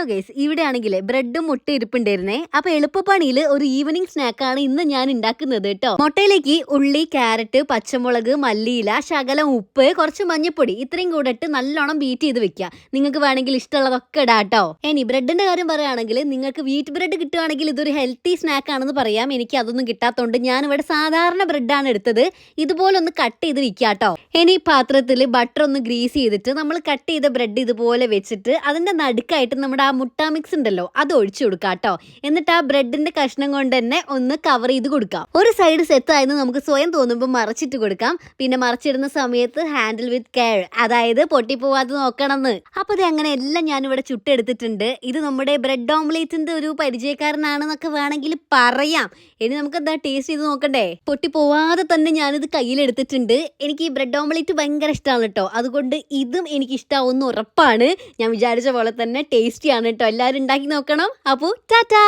Hello guys ഇവിടെ ആണെങ്കിൽ ബ്രെഡും മുട്ട ഇരിപ്പുണ്ടായിരുന്നേ. അപ്പൊ എളുപ്പപ്പണിയിൽ ഒരു ഈവനിങ് സ്നാക്കാണ് ഇന്ന് ഞാൻ ഉണ്ടാക്കുന്നത് കേട്ടോ. മുട്ടയിലേക്ക് ഉള്ളി ക്യാരറ്റ് പച്ചമുളക് മല്ലിയില ശകലം ഉപ്പ് കുറച്ച് മഞ്ഞപ്പൊടി ഇത്രയും കൂടെ ഇട്ട് നല്ലോണം ബീറ്റ് ചെയ്ത് വെക്കുക. നിങ്ങൾക്ക് വേണമെങ്കിൽ ഇഷ്ടമുള്ളതൊക്കെ ഇടാം കേട്ടോ. ഇനി ബ്രെഡിന്റെ കാര്യം പറയുകയാണെങ്കിൽ നിങ്ങൾക്ക് വീറ്റ് ബ്രെഡ് കിട്ടുകയാണെങ്കിൽ ഇതൊരു ഹെൽത്തി സ്നാക്ക് ആണെന്ന് പറയാം. എനിക്ക് അതൊന്നും കിട്ടാത്തതുകൊണ്ട് ഞാൻ ഇവിടെ സാധാരണ ബ്രെഡ് ആണ് എടുത്തത്. ഇതുപോലെ ഒന്ന് കട്ട് ചെയ്ത് വെക്കുക ഇനി പാത്രത്തിൽ ബട്ടർ ഒന്ന് ഗ്രീസ് ചെയ്തിട്ട് നമ്മൾ കട്ട് ചെയ്ത ബ്രെഡ് ഇതുപോലെ വെച്ചിട്ട് അതിന്റെ നടുക്കായിട്ട് നമ്മുടെ മുട്ട മിക്സ് ഉണ്ടല്ലോ അത് ഒഴിച്ചു കൊടുക്കാം കേട്ടോ. എന്നിട്ട് ആ ബ്രെഡിന്റെ കഷ്ണം കൊണ്ട് തന്നെ ഒന്ന് കവർ ചെയ്ത് കൊടുക്കാം. ഒരു സൈഡ് സെറ്റ് ആയെന്ന് നമുക്ക് സ്വയം തോന്നുമ്പോൾ മറച്ചിട്ട് കൊടുക്കാം. പിന്നെ മറച്ചിടുന്ന സമയത്ത് ഹാൻഡിൽ വിത്ത് കെയർ അതായത് പൊട്ടിപ്പോവാതെ നോക്കണമെന്ന്. അപ്പൊ ഇത് അങ്ങനെ എല്ലാം ഞാൻ ഇവിടെ ചുട്ടെടുത്തിട്ടുണ്ട്. ഇത് നമ്മുടെ ബ്രെഡ് ഓംലേറ്റിന്റെ ഒരു പരിചയക്കാരനാണെന്നൊക്കെ വേണമെങ്കിൽ പറയാം. ഇനി നമുക്ക് എന്താ ടേസ്റ്റ് ചെയ്ത് നോക്കണ്ടേ? പൊട്ടി പോവാതെ തന്നെ ഞാനിത് കയ്യിലെടുത്തിട്ടുണ്ട്. എനിക്ക് ഈ ബ്രെഡ് ഓംലേറ്റ് ഭയങ്കര ഇഷ്ടമാണ് കേട്ടോ. അതുകൊണ്ട് ഇതും എനിക്ക് ഇഷ്ടമാവുന്ന ഉറപ്പാണ്. ഞാൻ വിചാരിച്ച പോലെ തന്നെ ടേസ്റ്റിയാണ് കേട്ടോ. എല്ലാവരും ഉണ്ടാക്കി നോക്കണം. അപ്പോൾ ടാറ്റാ!